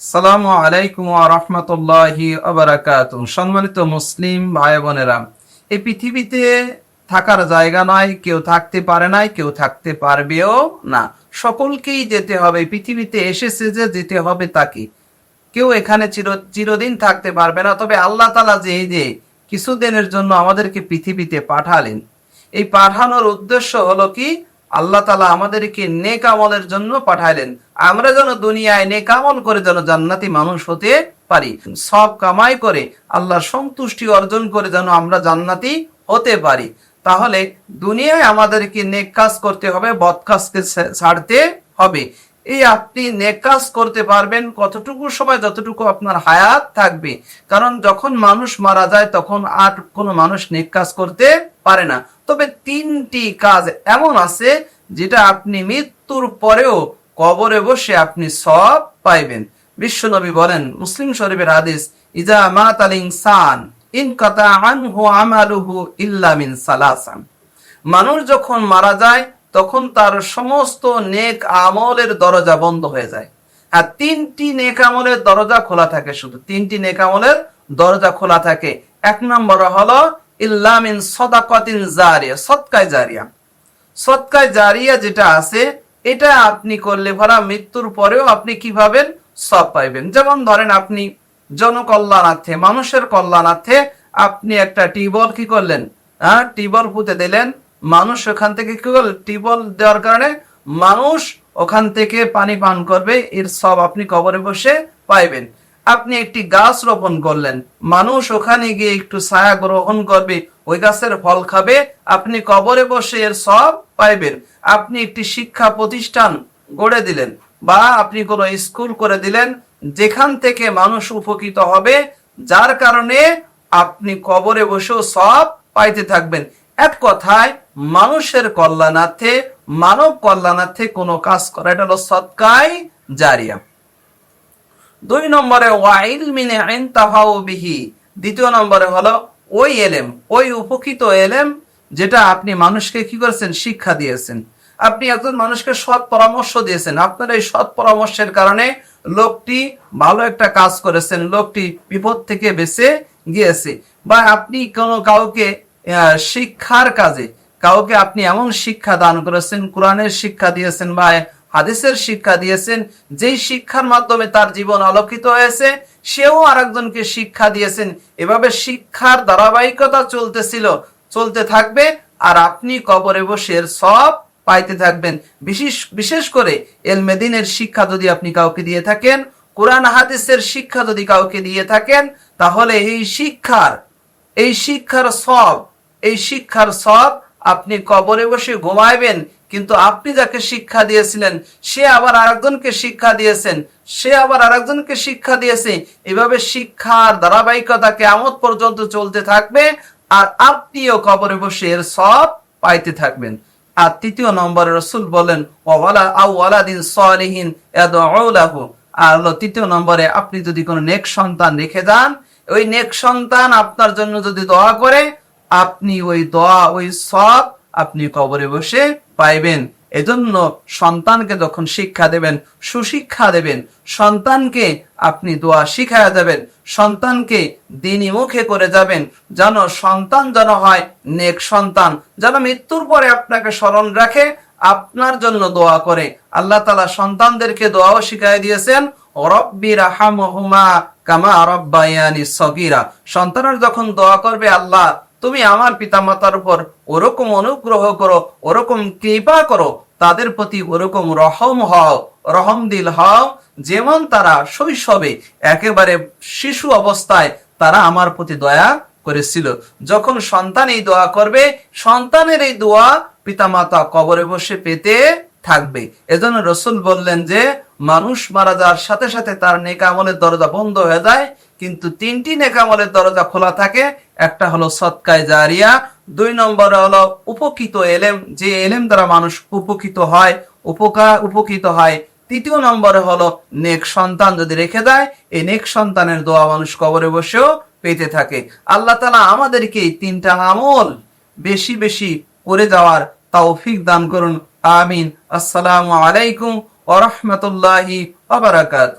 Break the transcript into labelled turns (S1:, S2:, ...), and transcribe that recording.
S1: সালামু আলাইকুম রহমতুল্লাহি আবরাকাত সম্মানিত মুসলিম ভাই বোনেরা এই পৃথিবীতে থাকার জায়গা নয় কেউ থাকতে পারে নাই, কেউ থাকতে পারবেও না। সকলকেই যেতে হবে, পৃথিবীতে এসেছে যে যেতে হবে তাকে কেউ এখানে চির, চিরদিন থাকতে পারবে না, তবে আল্লাহ তালা যে যে কিছুদিনের জন্য আমাদেরকে পৃথিবীতে পাঠালেন। এই পাঠানোর উদ্দেশ্য হলো কি? আল্লাহ তালা আমাদেরকে নেক আমলের জন্য পাঠাইলেন। আমরা যেন দুনিয়ায় নেক আমল করে যেন জান্নাতি মানুষ হতে পারি। সব কামাই করে আল্লাহ সন্তুষ্টি অর্জন করে যেন আমরা জান্নাতি হতে পারি। তাহলে দুনিয়ায় আমাদেরকে নেক কাজ করতে হবে বদ কাজকে ছাড়তে হবে। এই আপনি নেক কাজ করতে পারবেন, কতটুকু সময় যতটুকু আপনার হায়াত থাকবে। কারণ যখন মানুষ মারা যায়, তখন আর কোনো মানুষ নেক কাজ করতে পারে না। তবে তিনটি কাজ এমন আছে, যেটা আপনি মৃত্যুর পরেও কবরে বসে আপনি সব পাইবেন। বিশ্বনবী বলেন, মুসলিম শরীফের আদেশ ইজা মাতাল ইনসান, ইন কাতা আনহু আমালুহু ইল্লা সালাসান। মানুষ যখন মারা যায় তখন তার সমস্ত নেক আমলের দরজা বন্ধ হয়ে যায়। আর তিনটি নেক আমলের দরজা খোলা থাকে শুধু। তিনটি নেক আমলের দরজা খোলা থাকে। এক নম্বর হলো ইল্লামিন সদাকতিন জারিয়া সৎকায় জারিয়া। সৎকায় জারিয়া যেটা আছে, এটা আপনি করলে ভরা মৃত্যুর পরেও আপনি কি পাবেন? সব পাইবেন। যেমন ধরেন আপনি জনকল্যাণার্থে, মানুষের কল্যাণার্থে আপনি একটা টিউবওয়েল কি করলেন? হ্যাঁ টিউবওয়েল পুঁতে দিলেন মানুষ ওখান থেকে কি করল টিউবওয়েল দেওয়ার কারণে মানুষ ওখান থেকে পানি পান করবে, এর সব আপনি কবরে বসে পাইবেন। আপনি একটি গাছ রোপণ করলেন, মানুষ ওখানে গিয়ে একটু ছায়া গ্রহণ করবে, ওই গাছের ফল খাবে, আপনি কবরে বসে এর সব পাইবেন। আপনি একটি শিক্ষা প্রতিষ্ঠান গড়ে দিলেন বা আপনি কোনো স্কুল করে দিলেন, যেখান থেকে মানুষ উপকৃত হবে, যার কারণে আপনি কবরে বসেও সব পাইতে থাকবেন। এক কথায় মানুষের কল্যাণার্থে, মানব কল্যাণার্থে কোনো কাজ করা। এটা হলো সৎকাই জারিয়া। দুই নম্বরে ওয়াইল মিনে আইন তাহাও বিহি। দ্বিতীয় নম্বরে হলো, ওই এলেম, ওই উপকৃত এলেম যেটা আপনি মানুষকে কি করেছেন? শিক্ষা দিয়েছেন। আপনি একজন মানুষকে সৎ পরামর্শ দিয়েছেন। আপনার এই সৎ পরামর্শের কারণে লোকটি ভালো একটা কাজ করেছেন, লোকটি বিপদ থেকে বেঁচে গিয়েছে। বা আপনি কোনো কাউকে শিক্ষার কাজে কাউকে আপনি এমন শিক্ষা দান করেছেন, কোরআনের শিক্ষা দিয়েছেন বা হাদিসের শিক্ষা দিয়েছেন, যেই শিক্ষার মাধ্যমে তার জীবন আলোকিত হয়েছে, সেও আরেকজনকে শিক্ষা দিয়েছেন। এভাবে শিক্ষার ধারাবাহিকতা চলতেছিল, চলতে থাকবে, আর আপনি কবরে বসে সব পাইতে থাকবেন। বিশেষ বিশেষ করে এলমেদিনের শিক্ষা যদি আপনি কাউকে দিয়ে থাকেন, কোরআন হাদিসের শিক্ষা যদি কাউকে দিয়ে থাকেন, তাহলে এই শিক্ষার এই শিক্ষার সব এই শিক্ষার সব আপনি কবরে বসে ঘুমাইবেন, কিন্তু আপনি যাকে শিক্ষা দিয়েছিলেন, সে আবার আরেকজনকে শিক্ষা দিয়েছেন, সে আবার আরেকজনকে শিক্ষা দিয়েছে। এভাবে শিক্ষার ধারাবাহিকতা কেমন পর্যন্ত চলতে থাকবে, আর আপনিও কবরে বসে এর সব পাইতে থাকবেন। আর তৃতীয় নম্বরে রসুল বলেন আর তৃতীয় নম্বরে, আপনি যদি কোনো নেক সন্তান রেখে যান, ওই নেক সন্তান আপনার জন্য যদি দোয়া করে আপনি ওই দোয়া, ওই সব আপনি কবরে বসে পাইবেন। এজন্য সন্তানকে যখন শিক্ষা দেবেন, সুশিক্ষা দেবেন, সন্তানকে আপনি দোয়া শিখায়া যাবেন, সন্তানকে দিনী মুখে করে যাবেন, যেন সন্তান যেন হয় নেক সন্তান, যেন মৃত্যুর পরে আপনাকে স্মরণ রাখে, আপনার জন্য দোয়া করে। আল্লাহ তালা সন্তানদেরকে দোয়াও শিখাই দিয়েছেন কামা সন্তানের যখন দোয়া করবে, আল্লাহ তুমি আমার পিতামাতার উপর ওরকম অনুগ্রহ করো, ওরকম কৃপা করো, তাদের প্রতি ওরকম রহম হও, রহম দিল হও, যেমন তারা শৈশবে একেবারে শিশু অবস্থায় তারা আমার প্রতি দয়া করেছিল। যখন সন্তান এই দোয়া করবে, সন্তানের এই দোয়া পিতামাতা কবরে বসে পেতে থাকবে। এজন্য রসুল বললেন যে, মানুষ মারা যাওয়ার সাথে সাথে তার নেকামলের দরজা বন্ধ হয়ে যায় কিন্তু তিনটি নেকামলের দরজা খোলা থাকে। একটা হলো সৎকায় জারিয়া, দুই নম্বর হলো উপকৃত এলেম। যে এলেম দ্বারা মানুষ উপকৃত হয়, উপকার উপকৃত হয়। তৃতীয় নম্বরে হলো নেক সন্তান যদি রেখে দেয়, এই নেক সন্তানের দোয়া মানুষ কবরে বসেও পেতে থাকে। আল্লাহ তালা আমাদেরকে এই তিনটা আমল বেশি বেশি করে যাওয়ার তৌফিক দান করুন। আমিন। আসসালামু আলাইকুম ওরহমতুল্লাহি ওবরাকাতু